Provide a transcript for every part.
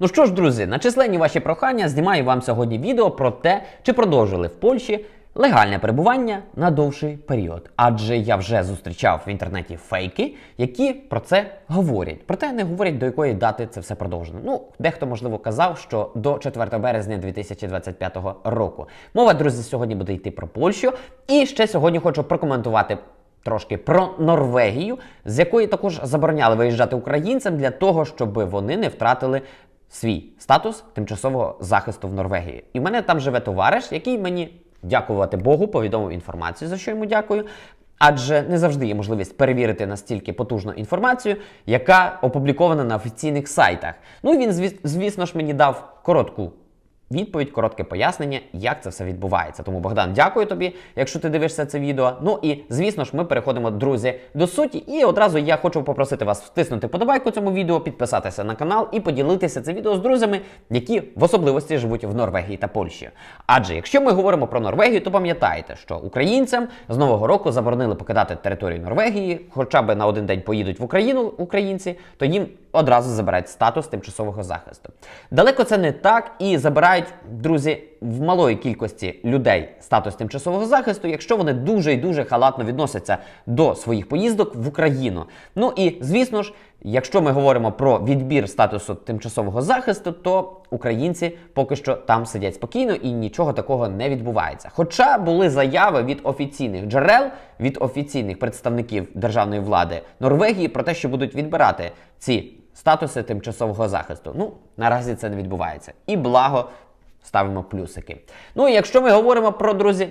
Ну що ж, друзі, на численні ваші прохання знімаю вам сьогодні відео про те, чи продовжили в Польщі легальне перебування на довший період. Адже я вже зустрічав в інтернеті фейки, які про це говорять. Проте не говорять, до якої дати це все продовжено. Ну, дехто, можливо, казав, що до 4 березня 2025 року. Мова, друзі, сьогодні буде йти про Польщу. І ще сьогодні хочу прокоментувати трошки про Норвегію, з якої також забороняли виїжджати українцям для того, щоб вони не втратили свій статус тимчасового захисту в Норвегії. І в мене там живе товариш, який мені, дякувати Богу, повідомив інформацію, за що йому дякую. Адже не завжди є можливість перевірити настільки потужну інформацію, яка опублікована на офіційних сайтах. Ну він, звісно ж, мені дав коротку відповідь, коротке пояснення, як це все відбувається. Тому, Богдан, дякую тобі, якщо ти дивишся це відео. Ну і звісно ж, ми переходимо, друзі, до суті. І одразу я хочу попросити вас втиснути подобайку цьому відео, підписатися на канал і поділитися це відео з друзями, які в особливості живуть в Норвегії та Польщі. Адже якщо ми говоримо про Норвегію, то пам'ятайте, що українцям з нового року заборонили покидати територію Норвегії, хоча б на один день поїдуть в Україну українці, то їм одразу забирають статус тимчасового захисту. Далеко це не так і забирають, друзі, в малої кількості людей статус тимчасового захисту, якщо вони дуже і дуже халатно відносяться до своїх поїздок в Україну. Ну і звісно ж, якщо ми говоримо про відбір статусу тимчасового захисту, то українці поки що там сидять спокійно і нічого такого не відбувається. Хоча були заяви від офіційних джерел, від офіційних представників державної влади Норвегії про те, що будуть відбирати ці статуси тимчасового захисту. Ну, наразі це не відбувається. І благо ставимо плюсики. Ну і якщо ми говоримо про друзі.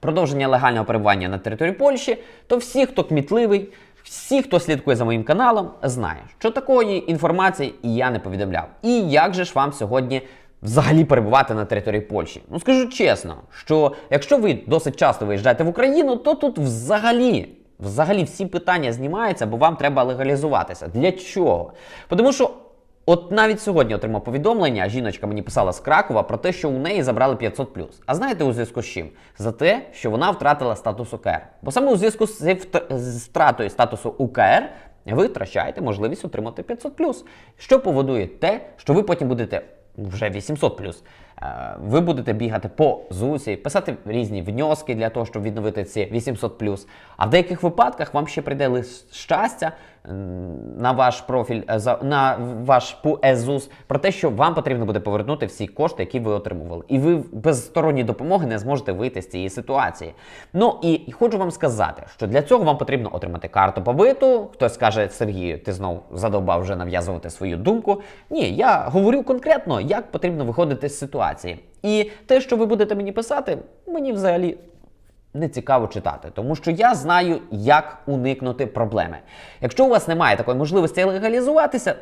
Продовження легального перебування на території Польщі, то всі, хто кмітливий, всі, хто слідкує за моїм каналом, знає, що такої інформації я не повідомляв. І як же ж вам сьогодні взагалі перебувати на території Польщі? Ну скажу чесно, що якщо ви досить часто виїжджаєте в Україну, то тут взагалі. Взагалі всі питання знімаються, бо вам треба легалізуватися. Для чого? Тому що От навіть сьогодні отримав повідомлення, жіночка мені писала з Кракова про те, що у неї забрали 500 А знаєте у зв'язку з чим? За те, що вона втратила статус УКР. Бо саме у зв'язку з втратою статусу УКР ви втрачаєте можливість отримати 500 що поводує те, що ви потім будете вже 800 Е, Ви будете бігати по ЗУСі, писати різні внески для того, щоб відновити ці 800 А в деяких випадках вам ще прийде лист щастя на ваш профіль е, на ваш ПУЕЗУС про те, що вам потрібно буде повернути всі кошти, які ви отримували. І ви без сторонньої допомоги не зможете вийти з цієї ситуації. Ну і хочу вам сказати, що для цього вам потрібно отримати карту побиту. Хтось скаже, Сергію, ти знов задовбав вже нав'язувати свою думку. Ні, я говорю конкретно, як потрібно виходити з ситуації. І те, що ви будете мені писати, мені взагалі не цікаво читати, тому що я знаю, як уникнути проблеми. Якщо у вас немає такої можливості легалізуватися,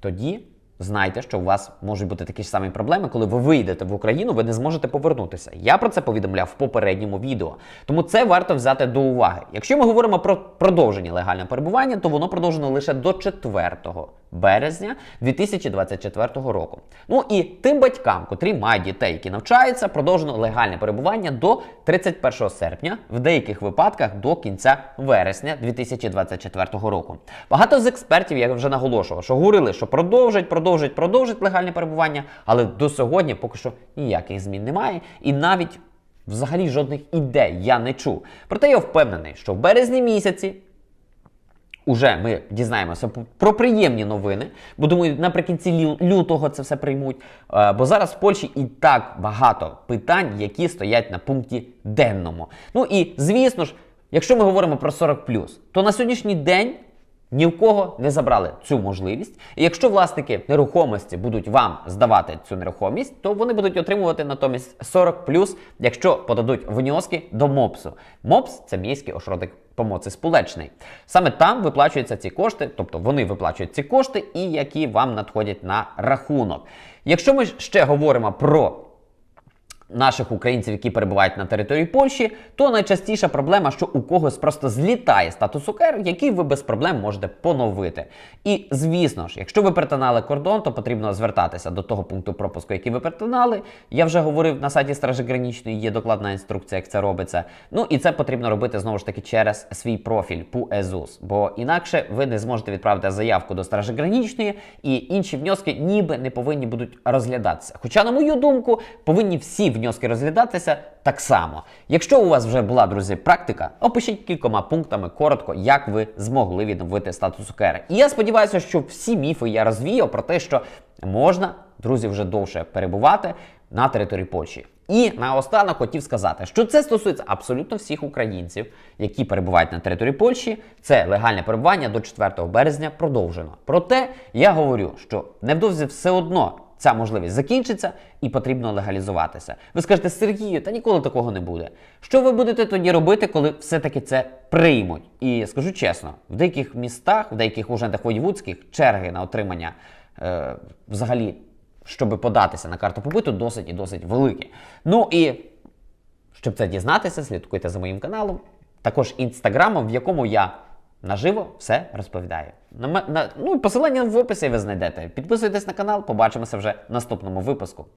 тоді знайте, що у вас можуть бути такі ж самі проблеми, коли ви вийдете в Україну, ви не зможете повернутися. Я про це повідомляв в попередньому відео. Тому це варто взяти до уваги. Якщо ми говоримо про продовження легального перебування, то воно продовжено лише до 4 березня 2024 року. Ну і тим батькам, котрі мають дітей, які навчаються, продовжено легальне перебування до 31 серпня, в деяких випадках до кінця вересня 2024 року. Багато з експертів, я вже наголошував, що говорили, що продовжать, продовжать, продовжать легальне перебування, але до сьогодні поки що ніяких змін немає, і навіть взагалі жодних ідей я не чув. Проте я впевнений, що в березні місяці Уже ми дізнаємося про приємні новини, бо думаю, наприкінці лютого це все приймуть. Е, Бо зараз в Польщі і так багато питань, які стоять на пункті денному. Ну і звісно ж, якщо ми говоримо про 40 то на сьогоднішній день ні в кого не забрали цю можливість. І якщо власники нерухомості будуть вам здавати цю нерухомість, то вони будуть отримувати натомість 40 якщо подадуть внески до МОПСу. МОПС це міський ошродик помоці сполечний. Саме там виплачуються ці кошти, тобто вони виплачують ці кошти, і які вам надходять на рахунок. Якщо ми ще говоримо про наших українців, які перебувають на території Польщі, то найчастіша проблема, що у когось просто злітає статус УКР, який ви без проблем можете поновити. І звісно ж, якщо ви перетинали кордон, то потрібно звертатися до того пункту пропуску, який ви перетинали. Я вже говорив на сайті Стражі Гранічної є докладна інструкція, як це робиться. Ну і це потрібно робити знову ж таки через свій профіль ПУЕЗУС, бо інакше ви не зможете відправити заявку до Стражі Гранічної, і інші внески ніби не повинні будуть розглядатися. Хоча, на мою думку, повинні всі внески розглядатися так само. Якщо у вас вже була, друзі, практика, опишіть кількома пунктами коротко, як ви змогли відновити статус УКР. І я сподіваюся, що всі міфи я розвіяв про те, що можна, друзі, вже довше перебувати на території Польщі. І наостанок хотів сказати, що це стосується абсолютно всіх українців, які перебувають на території Польщі. Це легальне перебування до 4 березня продовжено. Проте я говорю, що невдовзі все одно ця можливість закінчиться і потрібно легалізуватися. Ви скажете, Сергію, та ніколи такого не буде. Що ви будете тоді робити, коли все-таки це приймуть? І скажу чесно, в деяких містах, в деяких ужендах воєвудських черги на отримання е, взагалі щоб податися на карту побиту, досить і досить великі. Ну і щоб це дізнатися, слідкуйте за моїм каналом, також інстаграмом, в якому я наживо все розповідаю. Ну, посилання в описі ви знайдете. Підписуйтесь на канал, побачимося вже в наступному випуску.